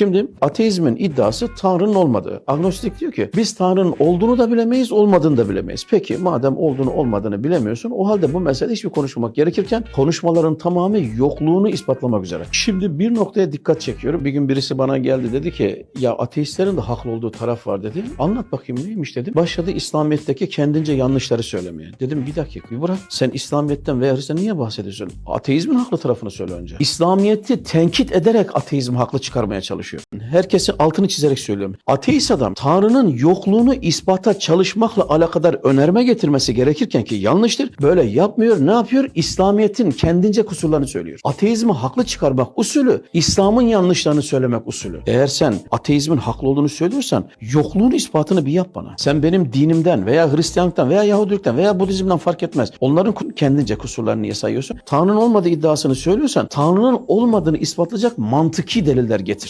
Şimdi ateizmin iddiası Tanrı'nın olmadığı. Agnostik diyor ki biz Tanrı'nın olduğunu da bilemeyiz, olmadığını da bilemeyiz. Peki madem olduğunu olmadığını bilemiyorsun o halde bu mesele hiçbir konuşmak gerekirken konuşmaların tamamı yokluğunu ispatlamak üzere. Şimdi bir noktaya dikkat çekiyorum. Bir gün birisi bana geldi dedi ki ya ateistlerin de haklı olduğu taraf var dedi. Anlat bakayım neymiş dedi. Başladı İslamiyet'teki kendince yanlışları söylemeye. Dedim bir dakika bir bırak. Sen İslamiyet'ten veya Hristiyan niye bahsediyorsun? Ateizmin haklı tarafını söyle önce. İslamiyet'i tenkit ederek ateizm haklı çıkarmaya çalışıyor. Herkesi altını çizerek söylüyorum. Ateist adam Tanrı'nın yokluğunu ispata çalışmakla alakadar önerme getirmesi gerekirken ki yanlıştır. Böyle yapmıyor. Ne yapıyor? İslamiyet'in kendince kusurlarını söylüyor. Ateizmi haklı çıkarmak usulü İslam'ın yanlışlarını söylemek usulü. Eğer sen ateizmin haklı olduğunu söylüyorsan yokluğun ispatını bir yap bana. Sen benim dinimden veya Hristiyanlıktan veya Yahudilikten veya Budizm'den fark etmez. Onların kendince kusurlarını niye sayıyorsun? Tanrı'nın olmadığı iddiasını söylüyorsan Tanrı'nın olmadığını ispatlayacak mantıki deliller getir.